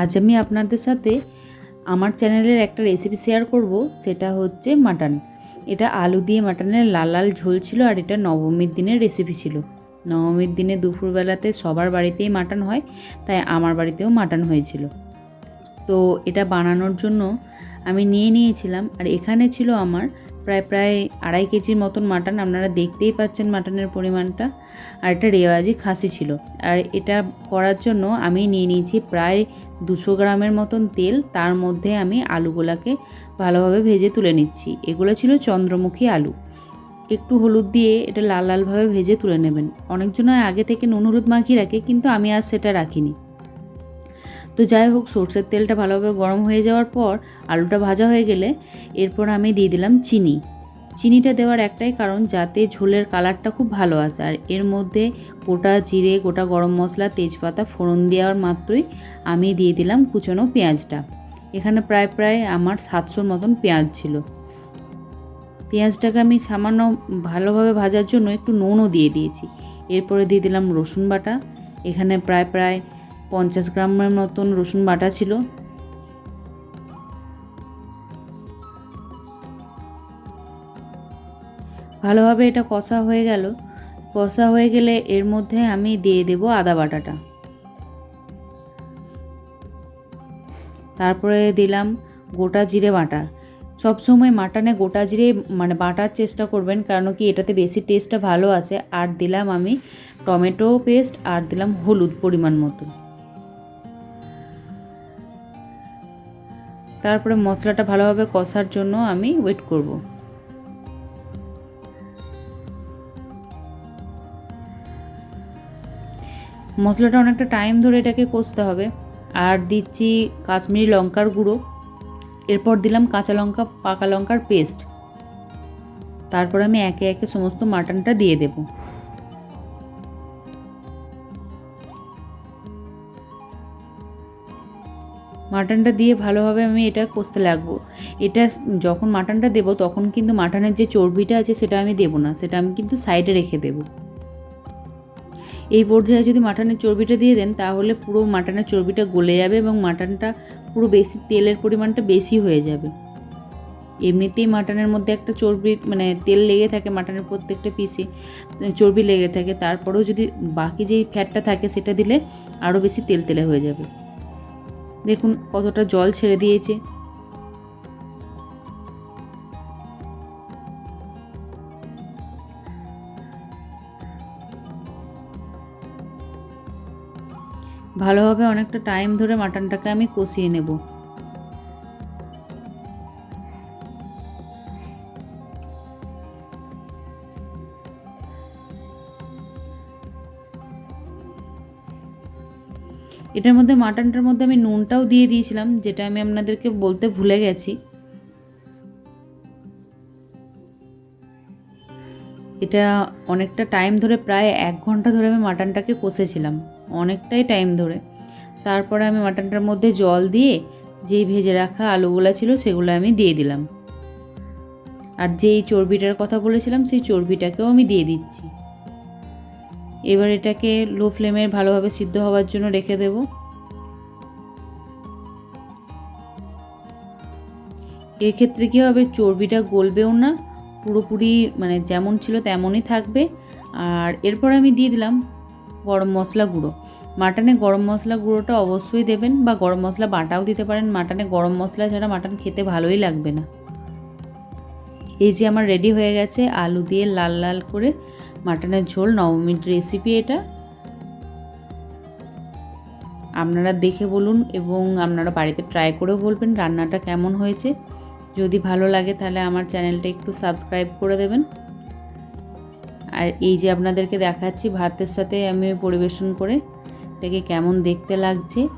আজ আমি আপনাদের সাথে আমার চ্যানেলের একটা রেসিপি শেয়ার করব, সেটা হচ্ছে মাটন এটা আলু দিয়ে মাটনের লাল লাল ঝোল ছিল আর এটা নবমীর দিনের রেসিপি ছিল। নবমীর দিনে দুপুরবেলাতে সবার বাড়িতেই মাটন হয়, তাই আমার বাড়িতেও মাটন হয়েছিল। তো এটা বানানোর জন্য আমি নিয়ে নিয়েছিলাম, আর এখানে ছিল আমার প্রায় প্রায় আড়াই কেজির মতন মাটন আপনারা দেখতেই পাচ্ছেন মাটনের পরিমাণটা। আর এটা রেওয়াজি খাসি ছিল। আর এটা করার জন্য আমি নিয়ে নিয়েছি প্রায় দুশো গ্রামের মতন তেল। তার মধ্যে আমি আলুগুলাকে ভালোভাবে ভেজে তুলে নিচ্ছি। এগুলো ছিল চন্দ্রমুখী আলু। একটু হলুদ দিয়ে এটা লাল লালভাবে ভেজে তুলে নেবেন। অনেকজন আগে থেকে নুন হলুদ মাখিয়ে রাখে, কিন্তু আমি আর সেটা রাখিনি। তো যাই হোক, সর্ষের তেলটা ভালোভাবে গরম হয়ে যাওয়ার পর আলুটা ভাজা হয়ে গেলে এরপর আমি দিয়ে দিলাম চিনি। চিনিটা দেওয়ার একটাই কারণ যাতে ঝোলের কালারটা খুব ভালো আসে। আর এর মধ্যে গোটা জিরে, গোটা গরম মশলা, তেজপাতা, ফোড়ন দেওয়ার মাত্রই আমি দিয়ে দিলাম কুচনো পেঁয়াজটা। এখানে প্রায় প্রায় আমার সাতশোর মতন পেঁয়াজ ছিল। পেঁয়াজটাকে আমি সামান্য ভালোভাবে ভাজার জন্য একটু নুনও দিয়ে দিয়েছি। এরপরে দিয়ে দিলাম রসুন বাটা। এখানে প্রায় প্রায় পঞ্চাশ গ্রামের মতন রসুন বাটা ছিল। ভালোভাবে এটা কষা হয়ে গেল। কষা হয়ে গেলে এর মধ্যে আমি দিয়ে দেব আদা বাটাটা। তারপরে দিলাম গোটা জিরে বাটা। সব সময় মাটনে গোটা জিরে মানে বাটার চেষ্টা করবেন, কারণ কি এটাতে বেশি টেস্টটা ভালো আছে আর দিলাম আমি টমেটো পেস্ট আর দিলাম হলুদ পরিমাণ মতো। তারপরে মশলাটা ভালোভাবে কষার জন্য আমি ওয়েট করব। মশলাটা অনেকটা টাইম ধরে এটাকে কষতে হবে। আর দিচ্ছি কাশ্মীরি লঙ্কার গুঁড়ো। এরপর দিলাম কাঁচা লঙ্কা, পাকা লঙ্কার পেস্ট তারপর আমি একে একে সমস্ত মাটনটা দিয়ে দেবো। মাটনটা দিয়ে ভালোভাবে আমি এটা কষতে লাগবো। এটা যখন মাটনটা দেবো, তখন কিন্তু মাটনের যে চর্বিটা আছে, সেটা আমি দেবো না। সেটা আমি কিন্তু সাইডে রেখে দেবো। এই পর্যায়ে যদি মাটনের চর্বিটা দিয়ে দেন, তাহলে পুরো মাটনের চর্বিটা গলে যাবে এবং মাটনটা পুরো বেশি, তেলের পরিমাণটা বেশি হয়ে যাবে। এমনিতেই মাটনের মধ্যে একটা চর্বি মানে তেল লেগে থাকে মাটনের প্রত্যেকটা পিসে চর্বি লেগে থাকে। তারপরেও যদি বাকি যেই ফ্যাটটা থাকে, সেটা দিলে আরও বেশি তেল তেলে হয়ে যাবে। দেখুন কতটা জল ছেড়ে দিয়েছে। ভালোভাবে অনেকটা টাইম ধরে মাটনটাকে আমি কষিয়ে নেব। এটার মধ্যে মাটনটার মধ্যে আমি নুনটাও দিয়ে দিয়েছিলাম, যেটা আমি আপনাদেরকে বলতে ভুলে গেছি। এটা অনেকটা টাইম ধরে প্রায় এক ঘণ্টা ধরে আমি মাটনটাকে কষেছিলাম, অনেকটাই টাইম ধরে। তারপরে আমি মাটনটার মধ্যে জল দিয়ে যেই ভেজে রাখা আলুগুলো ছিল সেগুলো আমি দিয়ে দিলাম। আর যেই চর্বিটার কথা বলেছিলাম, সেই চর্বিটাকেও আমি দিয়ে দিচ্ছি। এবার এটাকে লো ফ্লেমে ভালোভাবে সিদ্ধ হওয়ার জন্য রেখে দেব। এক্ষেত্রে কী হবে? চর্বিটা গলবেও না, পুরোপুরি মানে যেমন ছিল তেমনই থাকবে। আর এরপর আমি দিয়ে দিলাম গরম মশলা গুঁড়ো। মাটনে গরম মশলা গুঁড়োটা অবশ্যই দেবেন বা গরম মশলা বাটাও দিতে পারেন। মাটনে গরম মশলা ছাড়া মাটন খেতে ভালোই লাগবে না। এই যে আমার রেডি হয়ে গেছে, আলু দিয়ে লাল লাল করে মাটনের ঝোল, নবমীর রেসিপি এটা। আপনারা দেখে বলুন এবং আপনারা বাড়িতে ট্রাই করেও বলবেন রান্নাটা কেমন হয়েছে। যদি ভালো লাগে তাহলে আমার চ্যানেলটা একটু সাবস্ক্রাইব করে দেবেন। আর এই যে আপনাদেরকে দেখাচ্ছি ভাতের সাথে আমি পরিবেশন করে এটাকে কেমন দেখতে লাগছে।